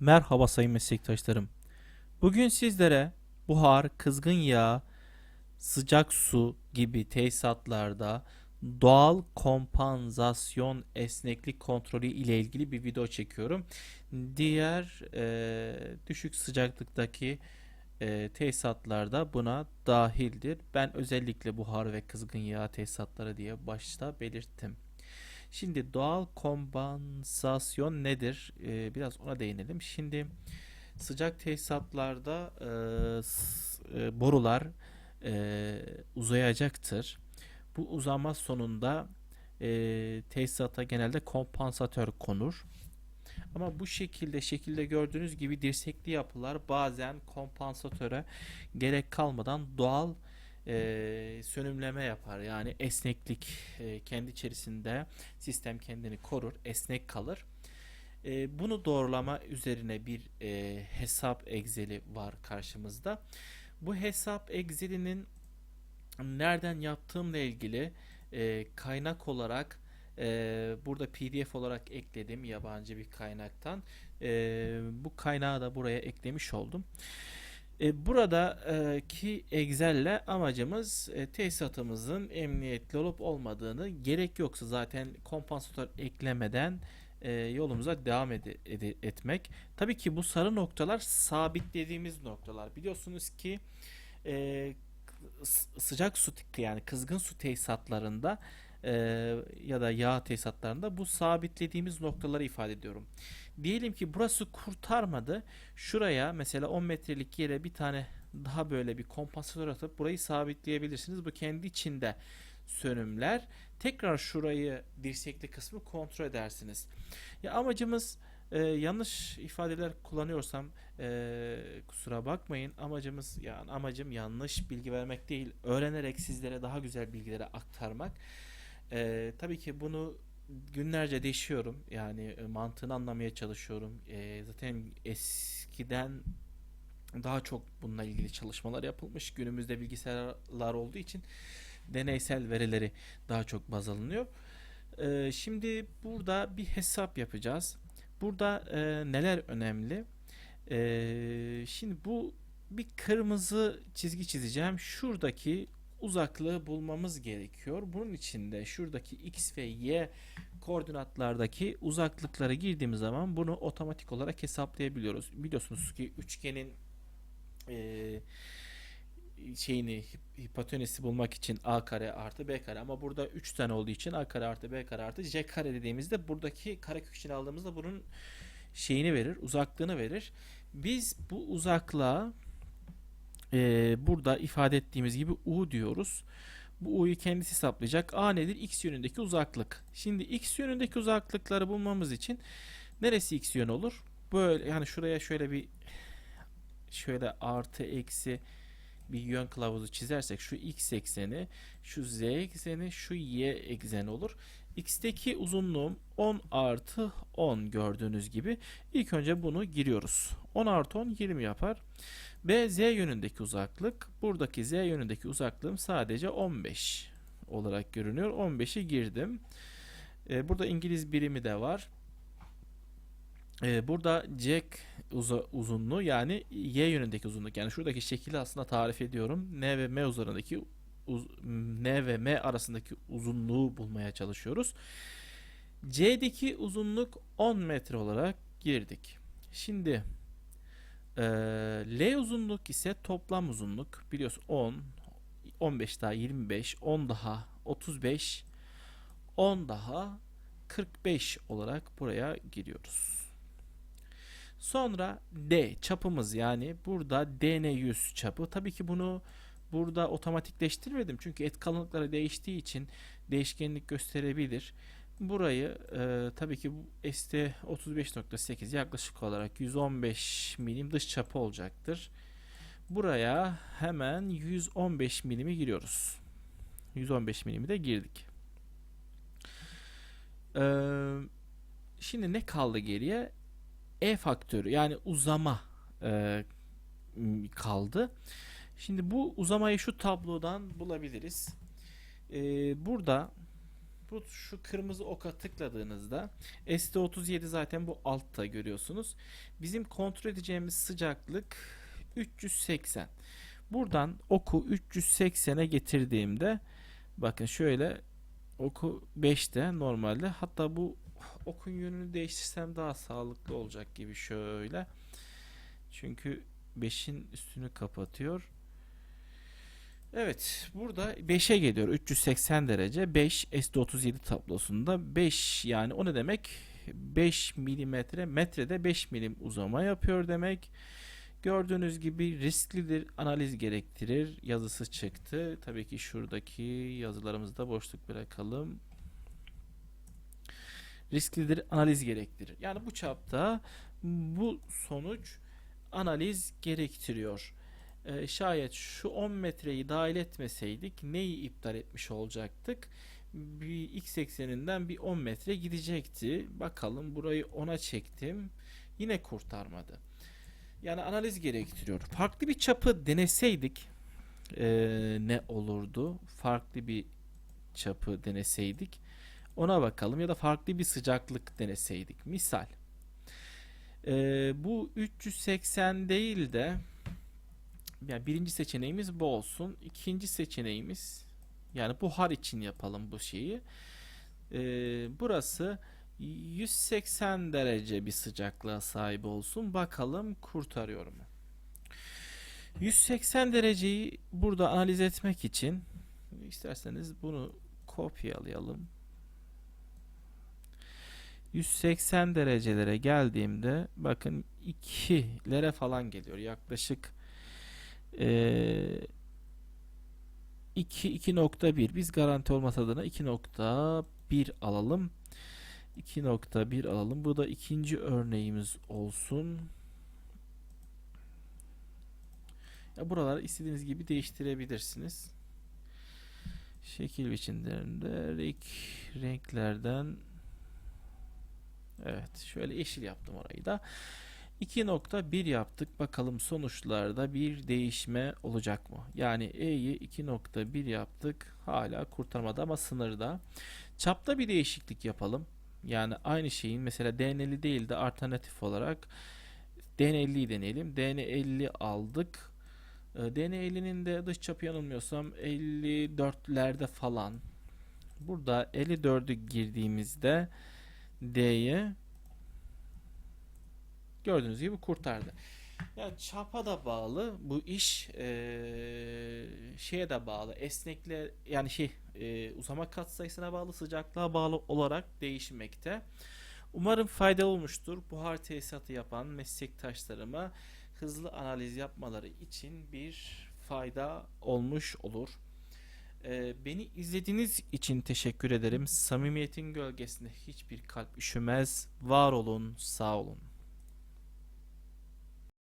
Merhaba sayın meslektaşlarım. Bugün sizlere buhar, kızgın yağ, sıcak su gibi tesisatlarda doğal kompansasyon esneklik kontrolü ile ilgili bir video çekiyorum. Diğer e, düşük sıcaklıktaki e, tesisatlarda buna dahildir. Ben özellikle buhar ve kızgın yağ tesisatları diye başta belirttim. Şimdi doğal kompansasyon nedir? Ee, biraz ona değinelim. Şimdi sıcak tesisatlarda e, e, borular e, uzayacaktır. Bu uzama sonunda e, tesisata genelde kompansatör konur. Ama bu şekilde şekilde gördüğünüz gibi dirsekli yapılar bazen kompansatöre gerek kalmadan doğal e, sönümleme yapar. Yani esneklik e, kendi içerisinde sistem kendini korur, esnek kalır. E, bunu doğrulama üzerine bir e, hesap Excel'i var karşımızda. Bu hesap Excel'inin nereden yaptığımla ilgili e, kaynak olarak e, burada PDF olarak ekledim yabancı bir kaynaktan. E, bu kaynağı da buraya eklemiş oldum. E, buradaki Excel'le amacımız e, tesisatımızın emniyetli olup olmadığını gerek yoksa zaten kompansatör eklemeden e, yolumuza devam ede- ede- etmek. Tabii ki bu sarı noktalar sabitlediğimiz noktalar. Biliyorsunuz ki e, sıcak su yani kızgın su tesisatlarında e, ya da yağ tesisatlarında bu sabitlediğimiz noktaları ifade ediyorum. Diyelim ki burası kurtarmadı. Şuraya mesela 10 metrelik yere bir tane daha böyle bir kompansatör atıp burayı sabitleyebilirsiniz. Bu kendi içinde sönümler. Tekrar şurayı dirsekli kısmı kontrol edersiniz. Ya amacımız e, yanlış ifadeler kullanıyorsam e, kusura bakmayın. Amacımız yani amacım yanlış bilgi vermek değil. Öğrenerek sizlere daha güzel bilgileri aktarmak. E, tabii ki bunu günlerce deşiyorum. Yani e, mantığını anlamaya çalışıyorum. E, zaten eskiden daha çok bununla ilgili çalışmalar yapılmış. Günümüzde bilgisayarlar olduğu için deneysel verileri daha çok baz alınıyor. E, şimdi burada bir hesap yapacağız. Burada e, neler önemli? E, şimdi bu bir kırmızı çizgi çizeceğim. Şuradaki uzaklığı bulmamız gerekiyor. Bunun için de şuradaki x ve y koordinatlardaki uzaklıkları girdiğimiz zaman bunu otomatik olarak hesaplayabiliyoruz. Biliyorsunuz ki üçgenin eee, şeyini hip- hipotenüsü bulmak için a kare artı b kare ama burada 3 tane olduğu için a kare artı b kare artı c kare dediğimizde buradaki karekök için aldığımızda bunun şeyini verir, uzaklığını verir. Biz bu uzaklığa eee, burada ifade ettiğimiz gibi u diyoruz. Bu u'yu kendisi hesaplayacak. A nedir? X yönündeki uzaklık. Şimdi x yönündeki uzaklıkları bulmamız için neresi x yön olur? Böyle yani şuraya şöyle bir şöyle artı eksi bir yön kılavuzu çizersek şu x ekseni, şu z ekseni, şu y ekseni olur. X'teki uzunluğum 10 artı 10 gördüğünüz gibi. İlk önce bunu giriyoruz. 10 artı 10 20 yapar. B z yönündeki uzaklık. Buradaki z yönündeki uzaklığım sadece 15 olarak görünüyor. 15'i girdim. Ee, burada İngiliz birimi de var. Ee, burada jack uza- uzunluğu yani y yönündeki uzunluk. Yani şuradaki şekli aslında tarif ediyorum. N ve M üzerindeki uz- N ve M arasındaki uzunluğu bulmaya çalışıyoruz. C'deki uzunluk 10 metre olarak girdik. Şimdi ee, L uzunluk ise toplam uzunluk. Biliyorsun 10, 15 daha 25, 10 daha 35, 10 daha 45 olarak buraya giriyoruz. Sonra D çapımız yani burada DN 100 çapı. Tabii ki bunu burada otomatikleştirmedim. Çünkü et kalınlıkları değiştiği için değişkenlik gösterebilir. Burayı e, tabii ki ST 35.8 yaklaşık olarak 115 milim dış çapı olacaktır. Buraya hemen 115 milimi giriyoruz. 115 milimi de girdik. Ee, şimdi ne kaldı geriye? E faktörü yani uzama e, kaldı. Şimdi bu uzamayı şu tablodan bulabiliriz. Ee, burada bu şu kırmızı oka tıkladığınızda ST37 zaten bu altta görüyorsunuz. Bizim kontrol edeceğimiz sıcaklık 380. Buradan oku 380'e getirdiğimde bakın şöyle oku 5'te normalde hatta bu okun yönünü değiştirsem daha sağlıklı olacak gibi şöyle. Çünkü 5'in üstünü kapatıyor. Evet, burada 5'e geliyor. 380 derece. 5 SD37 tablosunda 5 yani o ne demek? 5 milimetre metrede 5 milim uzama yapıyor demek. Gördüğünüz gibi risklidir, analiz gerektirir yazısı çıktı. Tabii ki şuradaki yazılarımızda boşluk bırakalım. Risklidir, analiz gerektirir. Yani bu çapta bu sonuç analiz gerektiriyor. Ee, şayet şu 10 metreyi dahil etmeseydik neyi iptal etmiş olacaktık? Bir x ekseninden bir 10 metre gidecekti. Bakalım burayı 10'a çektim. Yine kurtarmadı. Yani analiz gerektiriyor. Farklı bir çapı deneseydik ee, ne olurdu? Farklı bir çapı deneseydik ona bakalım ya da farklı bir sıcaklık deneseydik. Misal ee, bu 380 değil de yani birinci seçeneğimiz bu olsun. İkinci seçeneğimiz yani buhar için yapalım bu şeyi. Ee, burası 180 derece bir sıcaklığa sahip olsun. Bakalım kurtarıyor mu? 180 dereceyi burada analiz etmek için isterseniz bunu kopyalayalım. 180 derecelere geldiğimde bakın 2'lere falan geliyor. Yaklaşık ee, 2 2.1 biz garanti olması adına 2.1 alalım. 2.1 alalım. Bu da ikinci örneğimiz olsun. Ya buraları istediğiniz gibi değiştirebilirsiniz. Şekil biçimlerinde renk, renklerden Evet, şöyle yeşil yaptım orayı da. 2.1 yaptık. Bakalım sonuçlarda bir değişme olacak mı? Yani E'yi 2.1 yaptık. Hala kurtarmadı ama sınırda. Çapta bir değişiklik yapalım. Yani aynı şeyin mesela DN50 değil de alternatif olarak DN50'yi deneyelim. DN50 aldık. Ee, DN50'nin de dış çapı yanılmıyorsam 54'lerde falan. Burada 54'ü girdiğimizde D'ye gördüğünüz gibi kurtardı. Yani çapa da bağlı bu iş eee, şeye de bağlı esnekle yani şey eee, uzama katsayısına bağlı sıcaklığa bağlı olarak değişmekte. Umarım faydalı olmuştur. Buhar tesisatı yapan meslektaşlarıma hızlı analiz yapmaları için bir fayda olmuş olur. Ee, beni izlediğiniz için teşekkür ederim. Samimiyetin gölgesinde hiçbir kalp üşümez. Var olun, sağ olun.